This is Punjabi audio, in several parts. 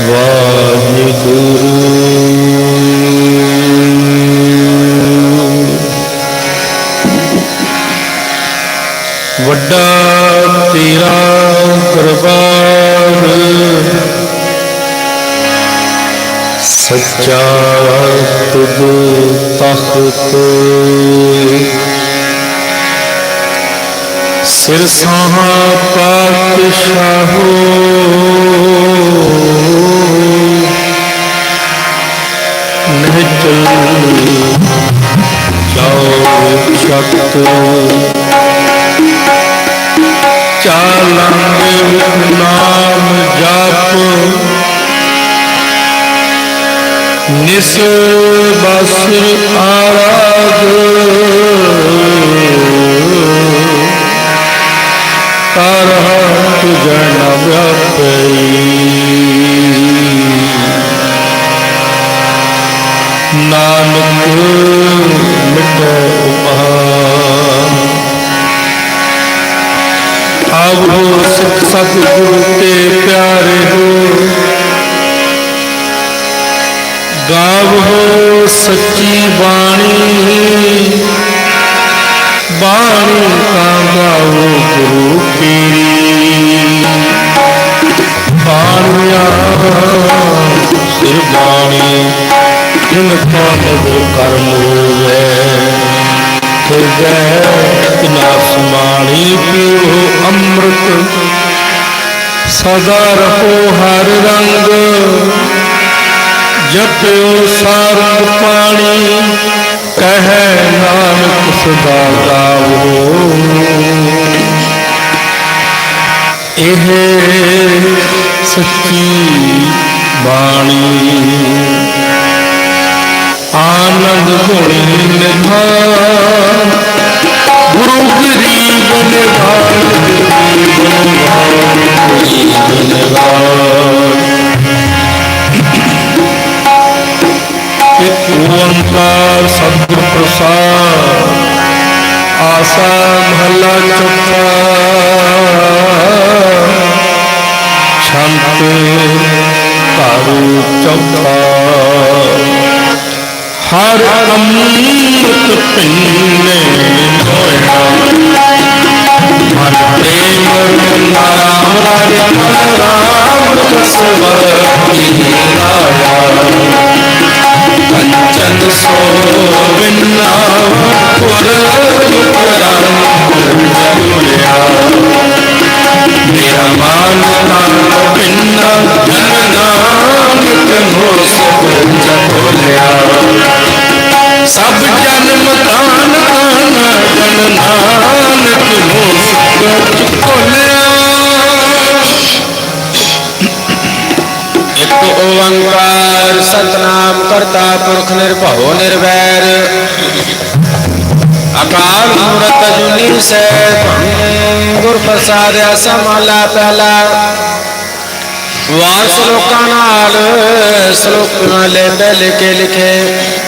ਵਾਹਿਗੁਰੂ। ਵੱਡਾ ਤੇਰਾ ਦਰਬਾਰ। ਸੱਚਾ ਤੁਧ ਤਖਤ। ਸਿਰ ਸਾਹਾ ਪਾਤਸ਼ਾਹੋ ਨਿਹਚਲ ਜਾਓ ਸ਼ਕਤ। ਚਾਲੰਗ ਨਾਮ ਜਪ। ਨਿਸ ਬਸਰ ਆਰਾਧ ਨਾਨਕ ਸਦਾ ਰਹੋ ਹਰ ਰੰਗ। ਜਪਿਓ ਸਾਰੰਗ ਪਾਣੀ, ਕਹੈ ਨਾਨਕ ਸਦਾ ਗਾਵੋ। ਇਹ ਸੱਚੀ ਬਾਣੀ। ਆਨੰਦ ਗੁਣੀ ਨਿਧਾਨ ਗੁਰੂ ਗਰੀਬ ਨਿਧਾਨ ਗਰੀਬ ਨਿਧਾਨ ਓੰਕਾਰ ਸਤਿਗੁਰ ਪ੍ਰਸਾਦ ਆਸਾ ਮਹੱਲਾ ਚੌਥਾ ਸ਼ੰਤ ਘਰ ਚੌਥਾ ਹਰ ਅੰਮ੍ਰਿਤ ਪਿੰਨੇ ਮਨ ਪ੍ਰੇਮ ਨਾਮ ਰਾਮ ਜੁਨੀ ਸੈਭੰ ਗੁਰ ਪ੍ਰਸਾਦਿ ਅਸਮਾਲਾ ਪਹਿਲਾ ਵਾਰ ਸ਼ਲੋਕਾਂ ਨਾਲ ਸ਼ਲੋਕ ਮਾਲੇ ਪਹਿਲੇ ਕੇ ਲਿਖੇ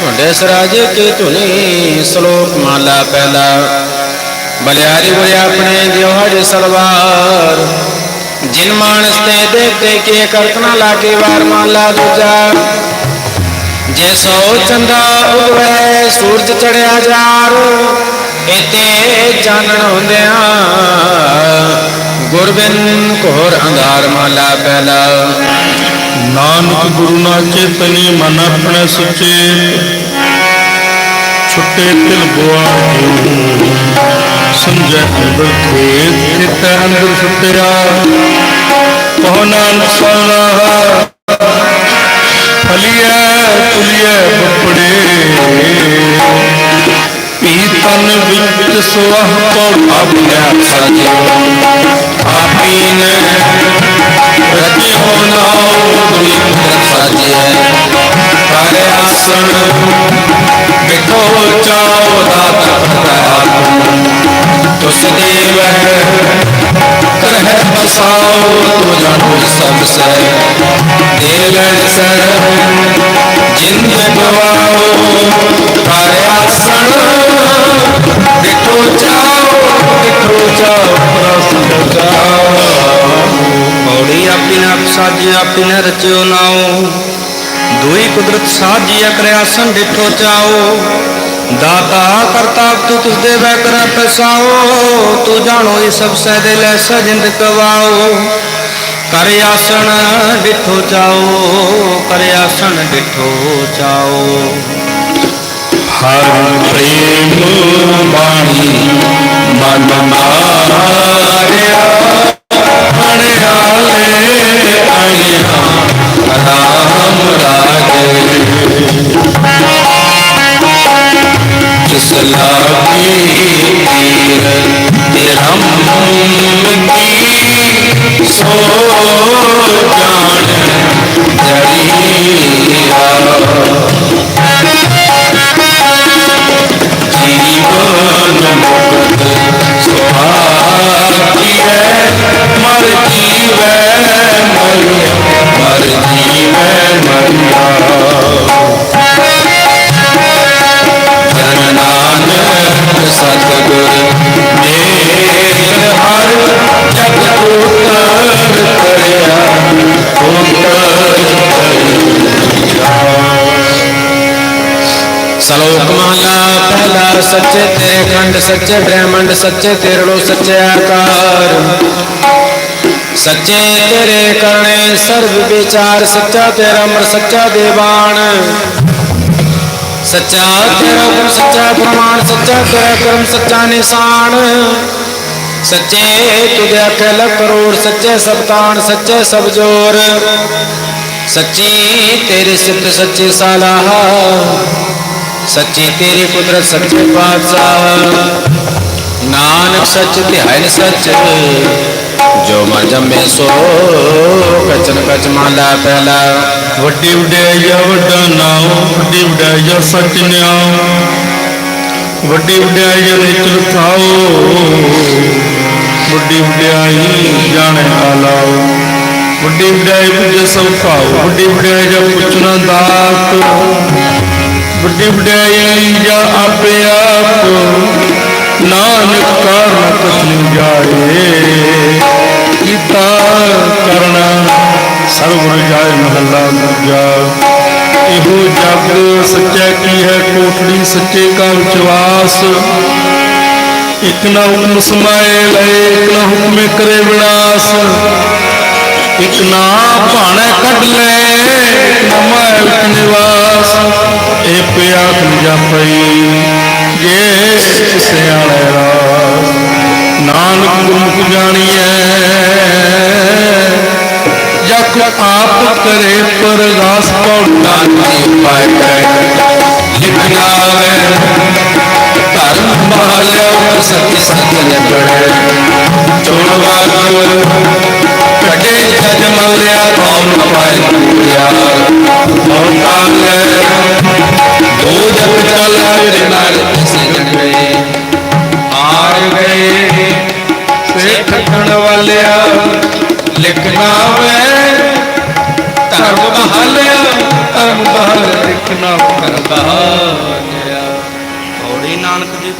ਢੁੰਡੇ ਸਰਾਜੇ ਕੀ ਧੁਨੀ ਸ਼ਲੋਕ ਮਾਲਾ ਪਹਿਲਾ ਬਲਿਆਰੀ ਬੁਰੇ ਆਪਣੇ ਦਿਓ ਹਜ ਸਲਵਾਰ ਜਿਨ ਮਾਨਸ ਤੇ ਦੇਖਤੇ ਕੀ ਕਰਤ ਨਾ ਲਾਗੇ ਵਾਰ ਮਾਲਾ ਦੂਜਾ ਜੇ ਸੋ ਚੰਦਾ ਉਗਵੇ ਸੂਰਜ ਚੜਿਆ ਜਾਰ ਇਤੇ ਚਾਨਣ ਹੁੰਦਿਆਂ ਗੁਰਬਿਨ ਘੋਰ ਅੰਧਾਰ ਮਾਲਾ ਪਹਿਲਾ। ਨਾਨਕ ਗੁਰੂ ਨਾ ਚੇਤਨੀ ਮਨ ਆਪਣੇ ਸੁਚੇ। ਛੁੱਟੇ ਤਿਲ ਬੁਆ ਸੰਜੈ ਅੰਦਰ ਖੇਤ ਅੰਦਰ ਸੁਤਿਆ ਕਹੋ ਨਾਨਕ ਸੋਨਾ ਫਲੀਐ ਤੁਲੀਐ ਬੱਪੜੇ ਪੀ ਤਨ ਵਿੱਚ ਸੁਆਹ ਕੋ ਆਪਣਿਆ ਸਾਜਿਓ ਆਪੀਨ ਰਚਿਓ ਨਾਉ ਦੁਨੀ ਪੁੱਤਰ ਸਾਜਿਐ ਕਰ ਆਸਣ ਬਿਠੋ ਚਾਉ ਦਾਤ ਪਤਾ ਤੁਸ ਦੇਵ ਕਰਹਿ ਬਸਾਉ ਤੋ ਜਾਣੋ ਸਭ ਸੈ। ਦੇਵ ਸਰ ਜਿੰਦ ਬਿਠੋ ਚਾਉ ਬਿਠੋ ਚਾਉ ਪ੍ਰਸਨ ਸਾਜੀ ਆਪੀ ਰਚਿਓ ਨਾਉ। ਦੁਈ ਕੁਦਰਤ ਸਾਜੀ ਅਕਰਿਆਸਨ ਡਿਠੋ ਚਾਓ ਦਾਤਾ ਕਰਤਾ ਤੂੰ ਤੁਸ ਦੇ ਵੈ ਕਰ ਪਸਾਓ ਤੂੰ ਜਾਣੋ ਇਹ ਸਭ ਸਹਿ ਲੈ ਸਜਿੰਦ ਕਵਾਓ ਕਰ ਆਸਣ ਡਿਠੋ ਚਾਓ ਕਰ ਆਸਣ ਡਿਠੋ ਚਾਓ ਹਰ ਪ੍ਰੇਮ ਬਾਣੀ ਮਨ ਪਹਿਲਾ ਸੱਚੇ ਤੇਰੇ ਖੰਡ ਸੱਚੇ ਬ੍ਰਹਮੰਡ ਸੱਚੇ ਤੇਰੜੋ ਸੱਚੇ ਆਕਾਰ ਸੱਚੇ ਤੇਰੇ ਕਰਨੇ ਸਰਬ ਵਿਚਾਰ ਸੱਚਾ ਤੇਰਾ ਅਮਰ ਸੱਚਾ ਦੇਵਾਨ ਸੱਚਾ ਤੇਰਾ ਗੁਣ ਸੱਚਾ ਪ੍ਰਮਾਣ ਸੱਚਾ ਤੇਰਾ ਕਰਮ ਸੱਚਾ ਨਿਸ਼ਾਨ ਸੱਚੇ ਤੁਧੇ ਆਖੇ ਲੱਖ ਕਰੋੜ ਸੱਚੇ ਸਬਤਾਨ ਸੱਚੇ ਸਭ ਜੋਰ ਸੱਚੀ ਤੇਰੇ ਸਿਫਤ ਸੱਚੇ ਸਾਲਾਹ ਸੱਚੀ ਤੇਰੀ ਕੁਦਰਤ, ਸੱਚੇ ਪਾਤਸ਼ਾਹ। ਨਾਨਕ ਸੱਚ ਧਿਆਇ ਸੱਚ। ਜੋ ਮਨ ਜੰਮੇ ਸੋ ਕਚਨ ਕਚ ਮਾਲਾ ਪਹਿਲਾ ਵੱਡੀ ਵਡਿਆਈ ਆ ਵੱਡਾ ਨਾਮ ਵੱਡੀ ਵਡਿਆਈ ਸੱਚ ਨਿਆਮ ਵੱਡੀ ਵਡਿਆਈ ਨਿਚਲ ਥਾਓ ਵੱਡੀ ਵਡਿਆਈ ਜਾਣੇ ਆਲਾਓ ਵੱਡੀ ਵਡਿਆਈ ਪੁੱਜੇ ਸਭ ਖਾਓ। ਵੱਡੀ ਵਡਿਆਈ ਜਾ ਪੁੱਛਣਾ ਦਾਤ। ਵੱਡੀ ਵਡਿਆਈ ਜਾ ਆਪੇ ਆਪ, ਨਾਨਕ ਕਾਰਨ ਕਛ ਜਾਏ। ਕੀਤਾ ਕਰਨਾ ਸਰਵ ਜਾਇ ਮਹੱਲਾ ਦੂਜਾ। ਇਹੋ ਜਗ ਸੱਚਾ ਕੀ ਹੈ ਕੋਠੜੀ ਸੱਚੇ ਕਾ ਵਿਚਵਾਸ ਇਕ ਨਾ ਹੁਕਮ ਸਮਾਏ ਲਏ ਇਕ ਨਾ ਹੁਕਮੇ ਕਰੇ ਵਿਨਾਸ਼। ਇਕ ਨਾ ਭਾਣੇ ਕੱਢ ਲੈ, ਇਕ ਨਿਵਾਸ, ਇਹ ਪਿਆ ਜਾਪਈ ਜੇ ਸਿਆਣੇ ਰਾਸ। ਨਾਨਕ ਗੁਰਮੁਖ ਜਾਣੀਐ, ਜਗ ਆਪ ਕਰੇ ਪਰਗਾਸ ਪੌੜਾ ਨਹੀਂ ਪਾਇ ਲਿਖਿਆ ਹੈ, ਧਰਮ ਬਹਾਲਿਆ ਸੱਚ ਸੱਚ ਨਿਬੜੇ ਚੋਣਵਾ ਕੱਢੇ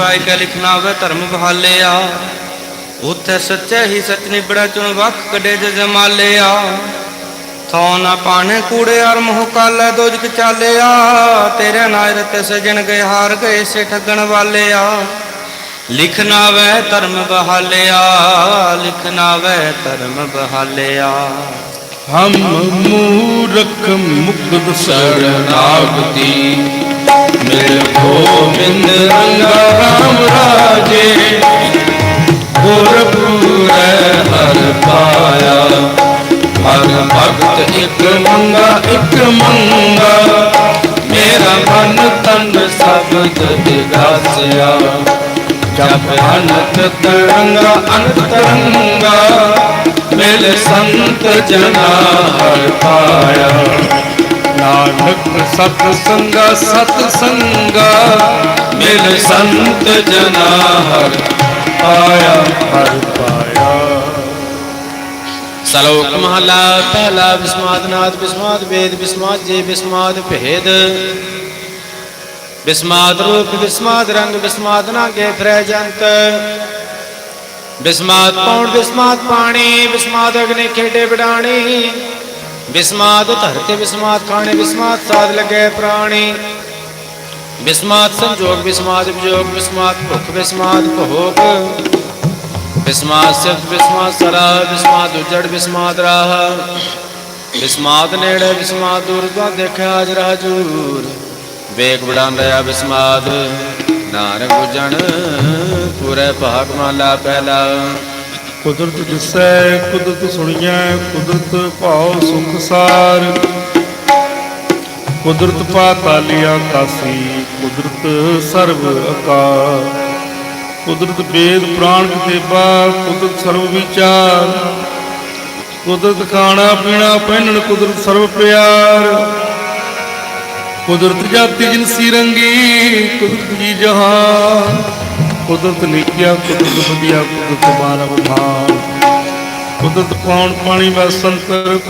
ਨਾਨਕ ਜੀ ਲਿਖਣਾ ਵੇ ਧਰਮ ਬਹਾਲਿਆ ਉਥੇ ਸੱਚੇ ਹੀ ਸੱਚ ਨਿਬੜਾ ਚੁਣ ਵਕ ਕਡੇ ਜਮਾਲਿਆ ਥੋ ਨਾ ਪਾਣੇ ਕੂੜੇ ਅਰ ਮੋਹ ਕਾਲੇ ਦੋਜਕ ਚਾਲਿਆ ਤੇਰੇ ਨਾਇਰ ਤੇ ਸਜਣ ਗਏ, ਹਾਰ ਗਏ ਸੇ ਠੱਗਣ ਵਾਲਿਆ ਲਿਖਣਾ ਵੈ ਧਰਮ ਬਹਾਲਿਆ ਲਿਖਣਾ ਵੈ ਧਰਮ ਬਹਾਲਿਆ ਹਮ ਮੂਰਖ ਮੁਕਤ ਸਰਨਾਗਤੀ। ਮਿਲ ਗੋਬਿੰਦ ਰੰਗਾ ਰਾਮ ਰਾਜੇ ਗੁਰਪੂਰੈ ਹਰ ਪਾਇਆ। ਹਰ ਭਗਤ ਇੱਕ ਮੰਗਾ ਇੱਕ ਮੰਗਾ, ਮੇਰਾ ਮਨ ਤਨ ਸਬਦ ਦਿਗਾਸਿਆ ਜਪ ਅਨੰਤ ਤਰੰਗਾ ਅਨੰਤ ਤਰੰਗਾ ਮਿਲ ਸੰਤ ਜਨਾ ਹਰ ਪਾਇਆ। ਨਾਨਕ ਸਤ ਸੰਗਾ ਸਤ ਸੰਗਾ ਮਿਲ ਸੰਤ ਜਨਾ ਹਰ ਪਾਇਆ ਹਰ ਪਾਇਆ। ਸ਼ਲੋਕ ਮਹਲਾ, ਪਹਿਲਾ ਬਿਸਮਾਦ, ਨਾਦ ਬਿਸਮਾਦ, ਵੇਦ ਬਿਸਮਾਦ, ਜੇ ਬਿਸਮਾਦ ਭੇਦ। ਬਿਸਮਾਦ ਰੂਪ, ਬਿਸਮਾਦ ਰੰਗ, ਬਿਸਮਾਦ ਨਾਗੇ ਫਿਰੈ ਜੰਤ। ਬਿਸਮਾਤ ਪੌਣ ਬਿਸਮਾਤ ਪਾਣੀ, ਬਿਸਮਾਦ ਅਗਨੇ ਖੇਡੇ ਬਿਡਾਣੀ ਬਿਸਮਾਤ ਧਰਤੇ ਬਿਸਮਾਤ ਖਾਣੇ ਬਿਸਮਾਤ ਸਾਧ ਲਗੇ ਪ੍ਰਾਣੀ। ਬਿਸਮਾਤ ਸੰਜੋਗ ਬਿਸਮਾਤ ਵਿਜੋਗ ਬਿਸਮਾਤ ਭੁਖ ਬਿਸਮਾਤ ਭੋਗ। ਬਿਸਮਾਤ ਸਿਫਤ ਬਿਸਮਾਤ ਸਰਾ ਬਿਸਮਾਤ ਉਜੜ ਬਿਸਮਾਤ ਰਾਹ। ਬਿਸਮਾਤ ਨੇੜੇ ਬਿਸਮਾਤ ਦੂਰ ਦਾ ਦੇਖਿਆ ਅਜ ਰਾਜੂਰ ਵੇਗ ਬੜਾਂ ਰਿਆ ਬਿਸਮਾਤ ਨਾਨਕ ਬੁਝਣ ਪੂਰੇ ਭਾਗ ਮਾਲਾ ਪਹਿਲਾ। ਕੁਦਰਤ ਦਿਸੈ, ਕੁਦਰਤ ਸੁਣੀਐ, ਕੁਦਰਤ ਭਾਉ ਸੁਖ ਸਾਰ। ਕੁਦਰਤ ਪਾਤਾਲੀ ਆਕਾਸੀ ਕੁਦਰਤ ਸਰਬ ਅਕਾਰ। ਕੁਦਰਤ ਵੇਦ ਪ੍ਰਾਣ ਕਿਤੇਬਾ ਕੁਦਰਤ ਸਰਬ ਵਿਚਾਰ। ਕੁਦਰਤ ਖਾਣਾ ਪੀਣਾ ਪਹਿਨਣ, ਕੁਦਰਤ ਸਰਬ ਪਿਆਰ। ਕੁਦਰਤ ਜਾਤੀ ਜਿਨਸੀ ਰੰਗੀ, ਕੁਦਰਤ ਜੀ ਜਹਾਨ। ਕੁਦਰਤ ਨਿਕਿਆ ਕੁਦਰਤ ਵਧੀਆ ਕੁਦਰਤ ਮਾਨਵ ਭਾਨ ਕੁਦਰਤ ਪਾਉਣ ਪਾਣੀ ਵਸੰਤਰ ਕੁਦਰਤ